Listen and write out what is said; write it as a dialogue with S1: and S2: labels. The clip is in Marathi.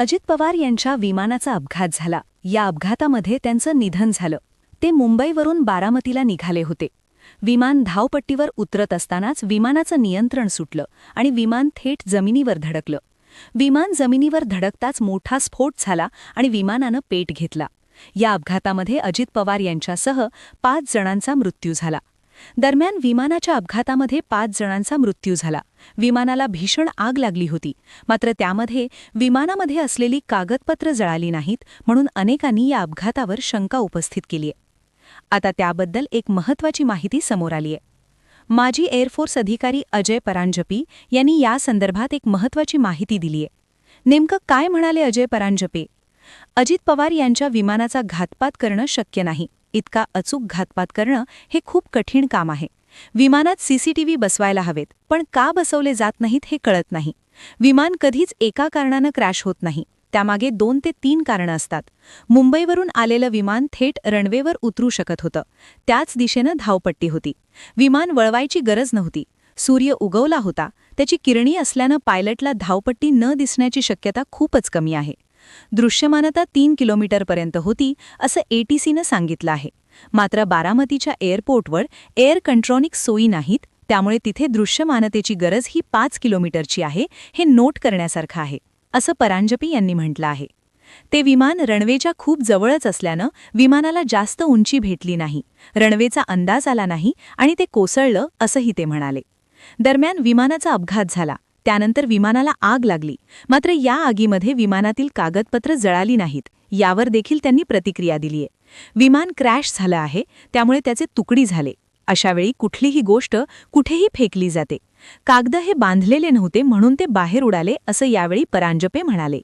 S1: अजित पवार यांच्या विमानाचा अपघात झाला. या अपघातामध्ये त्यांचं निधन झालं. ते मुंबईवरून बारामतीला निघाले होते. विमान धावपट्टीवर उतरत असतानाच विमानाचं नियंत्रण सुटलं आणि विमान थेट जमिनीवर धडकलं. विमान जमिनीवर धडकताच मोठा स्फोट झाला आणि विमानानं पेट घेतला. या अपघातामध्ये अजित पवार यांच्यासह पाच जणांचा मृत्यू झाला. दरम्यान विमानाच्या अपघातामध्ये पाच जणांचा मृत्यू झाला. विमानाला भीषण आग लागली होती. मात्र त्यामध्ये विमानामध्ये असलेली कागदपत्र जळाली नाहीत म्हणून अनेकांनी या अपघातावर शंका उपस्थित केलीय आता त्याबद्दल एक महत्त्वाची माहिती समोर आलीय माजी एअरफोर्स अधिकारी अजय परांजपी यांनी या संदर्भात एक महत्त्वाची माहिती दिलीय नेमकं काय म्हणाले अजय परांजपे? अजित पवार यांच्या विमानाचा घातपात करणं शक्य नाही. इतका अचूक घातपात करणं हे खूप कठीण काम आहे. विमानात सीसीटीव्ही बसवायला हवेत पण का बसवले जात नाहीत हे कळत नाही. विमान कधीच एका कारणानं क्रॅश होत नाही त्यामागे दोन ते तीन कारणं असतात. मुंबईवरून आलेलं विमान थेट रनवेवर उतरू शकत होतं. त्याच दिशेनं धावपट्टी होती. विमान वळवायची गरज नव्हती. सूर्य उगवला होता. त्याची किरणी असल्यानं पायलटला धावपट्टी न दिसण्याची शक्यता खूपच कमी आहे. दृश्यमानता तीन किलोमीटरपर्यंत होती असं एटीसीनं सांगितलं आहे. मात्र बारामतीच्या एअरपोर्टवर एअर कंट्रॉनिक सोयी नाहीत त्यामुळे तिथे दृश्यमानतेची गरज ही पाच किलोमीटरची आहे हे नोट करण्यासारखं आहे असं परांजपी यांनी म्हटलं आहे. ते विमान रणवेच्या खूप जवळच असल्यानं विमानाला जास्त उंची भेटली नाही रणवेचा अंदाज आला नाही आणि ते कोसळलं असंही ते म्हणाले. दरम्यान विमानाचा अपघात झाला. त्यानंतर विमानाला आग लागली. मात्र या आगीमध्ये विमानातील कागदपत्र जळाली नाहीत. यावर देखील त्यांनी प्रतिक्रिया दिलीय. विमान क्रॅश झालं आहे त्यामुळे त्याचे तुकडी झाले. अशावेळी कुठलीही गोष्ट कुठेही फेकली जाते. कागद हे बांधलेले नव्हते म्हणून ते बाहेर उडाले असं यावेळी परांजपे म्हणाले.